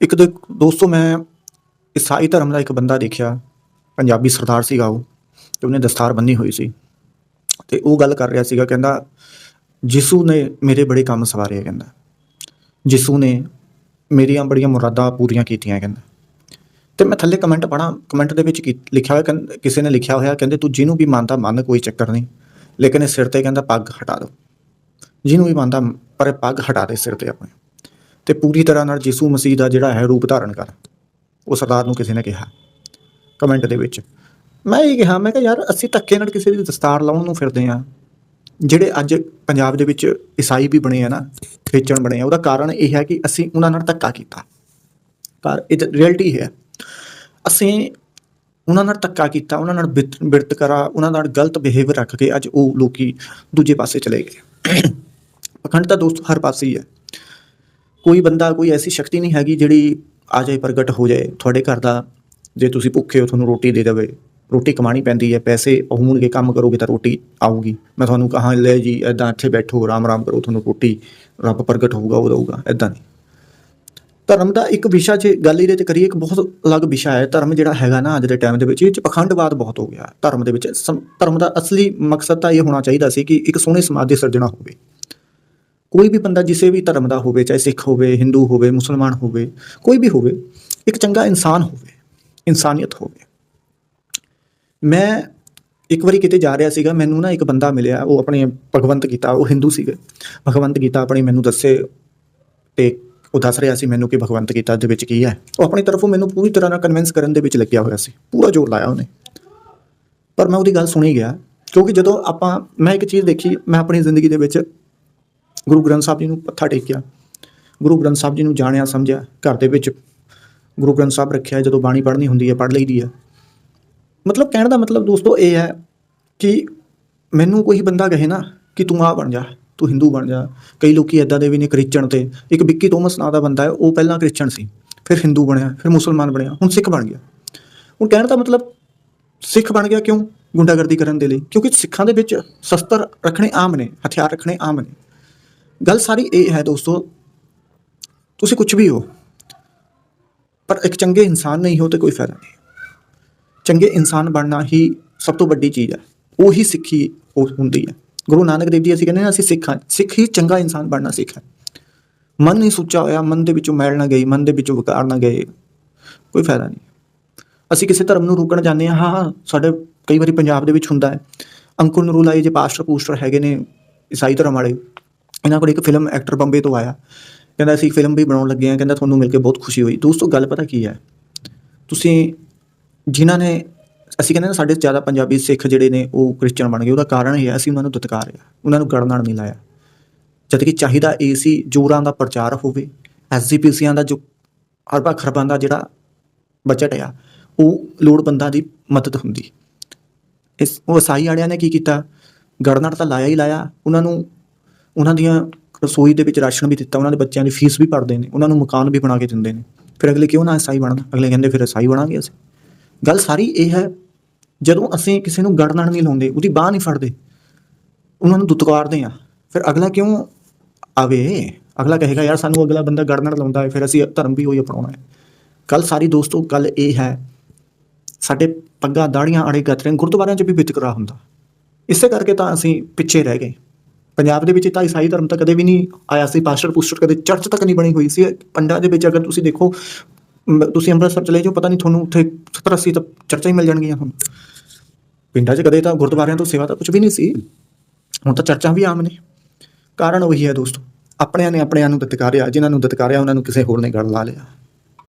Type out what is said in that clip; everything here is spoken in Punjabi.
ਇੱਕ ਦੋ ਦੋਸਤੋ, ਮੈਂ ਈਸਾਈ ਧਰਮ ਦਾ ਇੱਕ ਬੰਦਾ ਦੇਖਿਆ, ਪੰਜਾਬੀ ਸਰਦਾਰ ਸੀਗਾ ਉਹ, ਤੇ ਉਹਨੇ ਦਸਤਾਰ ਬੰਨੀ ਹੋਈ ਸੀ। ਤੇ ਉਹ ਗੱਲ ਕਰ ਰਿਹਾ ਸੀਗਾ, ਕਹਿੰਦਾ ਯਿਸੂ ਨੇ ਮੇਰੇ ਬੜੇ ਕੰਮ ਸਵਾਰੇ ਕਹਿੰਦਾ। ਯਿਸੂ ਨੇ ਮੇਰੀਆਂ ਬੜੀਆਂ ਮੁਰਾਦਾਂ ਪੂਰੀਆਂ ਕੀਤੀਆਂ, ਕਹਿੰਦਾ। ਤੇ ਮੈਂ ਥੱਲੇ ਕਮੈਂਟ ਪੜਾਂ ਕਮੈਂਟ ਦੇ ਵਿੱਚ ਕੀ ਲਿਖਿਆ ਹੋਇਆ, ਕਹਿੰਦਾ, ਕਿਸੇ ਨੇ ਲਿਖਿਆ ਹੋਇਆ, ਕਹਿੰਦੇ, ਤੂੰ ਜਿਹਨੂੰ ਵੀ ਮੰਨਦਾ, ਮੰਨ, ਕੋਈ ਚੱਕਰ ਨਹੀਂ। ਲੇਕਿਨ ਇਹ ਸਿਰ ਤੇ ਕਹਿੰਦਾ, ਪੱਗ ਹਟਾ ਦੋ। ਜਿਹਨੂੰ ਵੀ ਮੰਨਦਾ, ਪਰ ਇਹ ਪੱਗ ਹਟਾ ਦੇ ਸਿਰ ਤੇ ਆਪਣੇ। ਤੇ ਪੂਰੀ ਤਰ੍ਹਾਂ ਨਾਲ ਯਿਸੂ ਮਸੀਹ ਦਾ ਜਿਹੜਾ ਹੈ ਰੂਪ ਧਾਰਨ ਕਰ। ਉਹ ਸਰਦਾਰ ਨੂੰ ਕਿਸੇ ਨੇ ਕਿਹਾ। ਕਮੈਂਟ ਦੇ ਵਿੱਚ, ਮੈਂ ਇਹ ਕਿਹਾ, ਮੈਂ ਕਿਹਾ, ਯਾਰ, ਅਸੀਂ ਧੱਕੇ ਨਾਲ ਕਿਸੇ ਦੀ ਦਸਤਾਰ ਲਾਉਣ ਨੂੰ ਫਿਰਦੇ ਆ ਜਿਹੜੇ ਅੱਜ ਪੰਜਾਬ ਦੇ ਵਿੱਚ ਈਸਾਈ ਵੀ ਬਣੇ ਆ ਨਾ, ਖੇਚਣ ਬਣੇ ਆ, ਉਹਦਾ ਕਾਰਨ ਇਹ ਹੈ ਕਿ ਅਸੀਂ ਉਹਨਾਂ ਨਾਲ ਧੱਕਾ ਕੀਤਾ। ਪਰ ਇਹ ਰਿਐਲਿਟੀ ਹੈ। ਅਸੀਂ ਉਹਨਾਂ ਨਾਲ ਧੱਕਾ ਕੀਤਾ, ਉਹਨਾਂ ਨਾਲ ਬਿਤ- ਬਿਰਤਕਰਾ ਉਹਨਾਂ ਨਾਲ ਗਲਤ ਬਿਹੇਵੀਅਰ ਰੱਖ ਕੇ ਅੱਜ ਉਹ ਲੋਕੀ ਦੂਜੇ ਪਾਸੇ ਚਲੇ ਗਏ। ਪਖੰਡ ਤਾਂ ਦੋਸਤ ਹਰ ਪਾਸੇ ਹੀ ਹੈ। ਕੋਈ ਬੰਦਾ, ਕੋਈ ਐਸੀ ਸ਼ਕਤੀ ਨਹੀਂ ਹੈਗੀ ਜਿਹੜੀ ਆ ਜਾਏ ਪ੍ਰਗਟ ਹੋ ਜਾਏ। ਤੁਹਾਡੇ ਘਰ ਦਾ ਜੇ ਤੁਸੀਂ ਭੁੱਖੇ ਹੋ, ਤੁਹਾਨੂੰ ਰੋਟੀ ਦੇ ਦੇਵੇ। ਰੋਟੀ ਕਮਾਣੀ ਪੈਂਦੀ ਹੈ, ਪੈਸੇ ਹੋਣਗੇ, ਕੰਮ ਕਰੋਗੇ ਤਾਂ ਰੋਟੀ ਆਊਗੀ। ਮੈਂ ਤੁਹਾਨੂੰ ਕਹਾਂ, ਲੈ ਜੀ ਐਦਾਂ ਇੱਥੇ ਬੈਠੋ ਆਰਾਮ ਆਰਾਮ ਕਰੋ, ਤੁਹਾਨੂੰ ਰੋਟੀ ਰੱਬ ਪ੍ਰਗਟ ਹੋਊਗਾ, ਉਹ ਦਊਗਾ ਐਦਾਂ ਨਹੀਂ। ਧਰਮ ਦਾ ਇੱਕ ਵਿਸ਼ਾ ਜੇ ਗੱਲ ਇਹਦੇ ਤੇ ਕਰੀਏ, ਇੱਕ ਬਹੁਤ ਅਲੱਗ ਵਿਸ਼ਾ ਹੈ। ਧਰਮ ਜਿਹੜਾ ਹੈਗਾ ਨਾ ਅੱਜ ਦੇ ਟਾਈਮ ਦੇ ਵਿੱਚ, ਇਹ ਚ ਪਖੰਡਵਾਦ ਬਹੁਤ ਹੋ ਗਿਆ। ਧਰਮ ਦੇ ਵਿੱਚ ਸਮ- ਧਰਮ ਦਾ ਅਸਲੀ ਮਕਸਦ ਤਾਂ ਇਹ ਹੋਣਾ ਚਾਹੀਦਾ ਸੀ ਕਿ ਇੱਕ ਸੋਹਣੇ ਸਮਾਜ ਦੀ ਸਿਰਜਣਾ ਹੋਵੇ। ਕੋਈ ਵੀ ਬੰਦਾ ਜਿਸੇ ਵੀ ਧਰਮ ਦਾ ਹੋਵੇ, ਚਾਹੇ ਸਿੱਖ ਹੋਵੇ, ਹਿੰਦੂ ਹੋਵੇ, ਮੁਸਲਮਾਨ ਹੋਵੇ, ਕੋਈ ਵੀ ਹੋਵੇ, ਇੱਕ ਚੰਗਾ ਇਨਸਾਨ ਹੋਵੇ, ਇਨਸਾਨੀਅਤ ਹੋਵੇ। ਮੈਂ ਇੱਕ ਵਾਰੀ ਕਿਤੇ ਜਾ ਰਿਹਾ ਸੀਗਾ, ਮੈਨੂੰ ਨਾ ਇੱਕ ਬੰਦਾ ਮਿਲਿਆ, ਉਹ ਆਪਣੇ ਭਗਵੰਤ ਗੀਤਾ, ਉਹ ਹਿੰਦੂ ਸੀਗੇ। ਭਗਵੰਤ ਗੀਤਾ ਆਪਣੀ ਮੈਨੂੰ ਦੱਸੇ ਤੇ ਉਹ ਦੱਸ ਰਿਹਾ ਸੀ ਮੈਨੂੰ ਕਿ ਭਗਵੰਤ ਗੀਤਾ ਦੇ ਵਿੱਚ ਕੀ ਹੈ। ਉਹ ਆਪਣੀ ਤਰਫੋਂ ਮੈਨੂੰ ਪੂਰੀ ਤਰ੍ਹਾਂ ਨਾਲ ਕਨਵਿੰਸ ਕਰਨ ਦੇ ਵਿੱਚ ਲੱਗਿਆ ਹੋਇਆ ਸੀ। ਪੂਰਾ ਜ਼ੋਰ ਲਾਇਆ ਉਹਨੇ। ਪਰ ਮੈਂ ਉਹਦੀ ਗੱਲ ਸੁਣੀ ਗਿਆ, ਕਿਉਂਕਿ ਜਦੋਂ ਆਪਾਂ, ਮੈਂ ਇੱਕ ਚੀਜ਼ ਦੇਖੀ, ਮੈਂ ਆਪਣੀ ਜ਼ਿੰਦਗੀ ਦੇ ਵਿੱਚ ਗੁਰੂ ਗ੍ਰੰਥ ਸਾਹਿਬ ਜੀ ਨੂੰ ਪੱਥਾ ਟੇਕਿਆ। ਗੁਰੂ ਗ੍ਰੰਥ ਸਾਹਿਬ ਜੀ ਨੂੰ ਜਾਣਿਆ, ਸਮਝਿਆ, ਘਰ ਦੇ ਵਿੱਚ ਗੁਰੂ ਗ੍ਰੰਥ ਸਾਹਿਬ ਰੱਖਿਆ, ਜਦੋਂ ਬਾਣੀ ਪੜ੍ਹਨੀ ਹੁੰਦੀ ਹੈ, ਪੜ੍ਹ ਲਈਦੀ ਹੈ। ਮਤਲਬ ਕਹਿਣ ਦਾ ਮਤਲਬ ਦੋਸਤੋ ਇਹ ਹੈ ਕਿ ਮੈਨੂੰ ਕੋਈ ਬੰਦਾ ਕਹੇ ਨਾ ਕਿ ਤੂੰ ਆ ਬਣ ਜਾ, ਤੂੰ ਹਿੰਦੂ ਬਣ ਜਾ। ਕਈ ਲੋਕੀ ਐਦਾਂ ਦੇ ਵੀ ਨੇ ਕ੍ਰਿਸਚਨ ਤੇ। ਇੱਕ ਵਿੱਕੀ ਤੋਮਸ ਨਾਂ ਦਾ ਬੰਦਾ ਹੈ, ਉਹ ਪਹਿਲਾਂ ਕ੍ਰਿਸਚਨ ਸੀ, ਫਿਰ ਹਿੰਦੂ ਬਣਿਆ, ਫਿਰ ਮੁਸਲਮਾਨ ਬਣਿਆ, ਹੁਣ ਸਿੱਖ ਬਣ ਗਿਆ। ਹੁਣ ਕਹਿਣ ਦਾ ਮਤਲਬ ਸਿੱਖ ਬਣ ਗਿਆ ਕਿਉਂ? ਗੁੰਡਾਗਰਦੀ ਕਰਨ ਦੇ ਲਈ, ਕਿਉਂਕਿ ਸਿੱਖਾਂ ਦੇ ਵਿੱਚ ਸ਼ਸਤਰ ਰੱਖਣੇ ਆਮ ਨੇ, ਹਥਿਆਰ ਰੱਖਣੇ ਆਮ ਨੇ। ਗੱਲ ਸਾਰੀ ਇਹ ਹੈ ਦੋਸਤੋ, ਤੁਸੀਂ ਕੁਝ ਵੀ ਹੋ, ਪਰ ਇੱਕ ਚੰਗੇ ਇਨਸਾਨ ਨਹੀਂ ਹੋ ਤੇ ਕੋਈ ਫਾਇਦਾ ਨਹੀਂ। ਚੰਗੇ ਇਨਸਾਨ ਬਣਨਾ ਹੀ ਸਭ ਤੋਂ ਵੱਡੀ ਚੀਜ਼ ਹੈ, ਉਹੀ ਸਿੱਖੀ ਉਹ ਹੁੰਦੀ ਹੈ। ਗੁਰੂ ਨਾਨਕ ਦੇਵ ਜੀ ਅਸੀਂ ਕਹਿੰਦੇ ਨੇ ਅਸੀਂ ਸਿੱਖ ਹਾਂ, ਸਿੱਖ ਹੀ ਚੰਗਾ ਇਨਸਾਨ ਬਣਨਾ ਸਿੱਖ ਹੈ। ਮਨ ਨਹੀਂ ਸੁੱਚਾ ਹੋਇਆ, ਮਨ ਦੇ ਵਿੱਚੋਂ ਮੈਲ ਨਾ ਗਈ, ਮਨ ਦੇ ਵਿੱਚੋਂ ਵਿਕਾਰ ਨਾ ਗਏ, ਕੋਈ ਫਾਇਦਾ ਨਹੀਂ। ਅਸੀਂ ਕਿਸੇ ਧਰਮ ਨੂੰ ਰੋਕਣ ਜਾਂਦੇ ਹਾਂ ਹਾਂ ਹਾਂ, ਸਾਡੇ ਕਈ ਵਾਰੀ ਪੰਜਾਬ ਦੇ ਵਿੱਚ ਹੁੰਦਾ ਹੈ, ਅੰਕੁਰ ਨਰੂਲਾ ਜੇ ਪਾਸਟਰ ਪੂਸਟਰ ਹੈਗੇ ਨੇ ਈਸਾਈ ਧਰਮ ਵਾਲੇ ਇਹਨਾਂ ਕੋਲ ਇੱਕ ਫਿਲਮ ਐਕਟਰ ਬੰਬੇ ਤੋਂ ਆਇਆ। ਕਹਿੰਦਾ ਅਸੀਂ ਫਿਲਮ ਵੀ ਬਣਾਉਣ ਲੱਗੇ ਹਾਂ, ਕਹਿੰਦਾ ਤੁਹਾਨੂੰ ਮਿਲ ਕੇ ਬਹੁਤ ਖੁਸ਼ੀ ਹੋਈ। ਦੋਸਤੋ, ਗੱਲ ਪਤਾ ਕੀ ਹੈ? ਤੁਸੀਂ ਜਿਨ੍ਹਾਂ ਨੇ, ਅਸੀਂ ਕਹਿੰਦੇ ਨਾ ਸਾਡੇ ਜ਼ਿਆਦਾ ਪੰਜਾਬੀ ਸਿੱਖ ਜਿਹੜੇ ਨੇ, ਉਹ ਕ੍ਰਿਸਚਨ ਬਣ ਗਏ। ਉਹਦਾ ਕਾਰਨ ਇਹ ਹੈ, ਅਸੀਂ ਉਹਨਾਂ ਨੂੰ ਦਤਕਾਰਿਆ ਉਹਨਾਂ ਨੂੰ ਗੜਨਾਣ ਨਹੀਂ ਲਾਇਆ। ਜਦ ਕਿ ਚਾਹੀਦਾ ਇਹ ਸੀ, ਜੋਰਾਂ ਦਾ ਪ੍ਰਚਾਰ ਹੋਵੇ ਐਸਜੀਪੀਸੀਆਂ ਦਾ ਜੋ ਅਰਬਾਂ ਖਰਬਾਂ ਦਾ ਜਿਹੜਾ ਬਜਟ ਆ, ਉਹ ਲੋੜਵੰਦਾਂ ਦੀ ਮਦਦ ਹੁੰਦੀ। ਇਸ ਉਹ ਇਸਾਈ ਵਾਲਿਆਂ ਨੇ ਕੀ ਕੀਤਾ? ਗੜਨਾੜ ਤਾਂ ਲਾਇਆ ਹੀ ਲਾਇਆ। ਉਹਨਾਂ ਨੂੰ ਉਹਨਾਂ ਦੀਆਂ ਰਸੋਈ ਦੇ ਵਿੱਚ ਰਾਸ਼ਨ ਵੀ ਦਿੱਤਾ, ਉਹਨਾਂ ਦੇ ਬੱਚਿਆਂ ਦੀ ਫੀਸ ਵੀ ਭਰਦੇ ਨੇ, ਉਹਨਾਂ ਨੂੰ ਮਕਾਨ ਵੀ ਬਣਾ ਕੇ ਦਿੰਦੇ ਨੇ। ਫਿਰ ਅਗਲੇ ਕਿਉਂ ਨਾ ਇਸਾਈ ਬਣਨ? ਅਗਲੇ ਕਹਿੰਦੇ ਫਿਰ ਇਸਾਈ ਬਣਾਂਗੇ ਅਸੀਂ। ਗੱਲ ਸਾਰੀ ਇਹ ਹੈ, ਜਦੋਂ ਅਸੀਂ ਕਿਸੇ ਨੂੰ ਗੜਨਾੜ ਨਹੀਂ ਲਾਉਂਦੇ, ਉਹਦੀ ਬਾਹ ਨਹੀਂ ਫੜਦੇ, ਉਹਨਾਂ ਨੂੰ ਦੁਤਕਾਰਦੇ ਆ ਫਿਰ ਅਗਲਾ ਕਿਉਂ ਆਵੇ? ਅਗਲਾ ਕਹੇਗਾ, ਯਾਰ ਸਾਨੂੰ ਅਗਲਾ ਬੰਦਾ ਗੜਨਾੜ ਲਾਉਂਦਾ ਹੈ, ਫਿਰ ਅਸੀਂ ਧਰਮ ਵੀ ਉਹੀ ਅਪਣਾਉਣਾ ਹੈ। ਕੱਲ ਸਾਰੀ ਦੋਸਤੋ, ਗੱਲ ਇਹ ਹੈ, ਸਾਡੇ ਪੱਗਾਂ ਦਾੜੀਆਂ ਅੜੇ ਗਤਰੇ ਗੁਰਦੁਆਰਿਆਂ 'ਚ ਵੀ ਵਿਤਕਰਾ ਹੁੰਦਾ। ਇਸੇ ਕਰਕੇ ਤਾਂ ਅਸੀਂ ਪਿੱਛੇ ਰਹਿ ਗਏ। ਪੰਜਾਬ ਦੇ ਵਿੱਚ ਤਾਂ ਈਸਾਈ ਧਰਮ ਤਾਂ ਕਦੇ ਵੀ ਨਹੀਂ ਆਇਆ ਸੀ, ਪਾਸਟਰ ਪੂਸਟਰ ਕਦੇ ਚਰਚ ਤੱਕ ਨਹੀਂ ਬਣੀ ਹੋਈ ਸੀ। ਪਿੰਡਾਂ ਦੇ ਵਿੱਚ ਅਗਰ ਤੁਸੀਂ ਦੇਖੋ ਤੁਸੀਂ ਅੰਮ੍ਰਿਤਸਰ ਚਲੇ ਜਾਓ, ਪਤਾ ਨਹੀਂ ਤੁਹਾਨੂੰ ਉੱਥੇ 70 80 ਤਾਂ ਚਰਚਾਂ ਹੀ ਮਿਲ ਜਾਣਗੀਆਂ ਹੁਣ। ਪਿੰਡਾਂ 'ਚ ਕਦੇ ਤਾਂ ਗੁਰਦੁਆਰਿਆਂ ਤੋਂ ਸਿਵਾ ਤਾਂ ਕੁਝ ਵੀ ਨਹੀਂ ਸੀ। ਹੁਣ ਤਾਂ ਚਰਚਾਂ ਵੀ ਆਮ ਨੇ। ਕਾਰਨ ਉਹੀ ਹੈ ਦੋਸਤੋ, ਆਪਣਿਆਂ ਨੇ ਆਪਣਿਆਂ ਨੂੰ ਦਤਕਾਰਿਆ, ਜਿਨ੍ਹਾਂ ਨੂੰ ਦਤਕਾਰਿਆ, ਉਹਨਾਂ ਨੂੰ ਕਿਸੇ ਹੋਰ ਨੇ ਗੜ ਲਾ ਲਿਆ।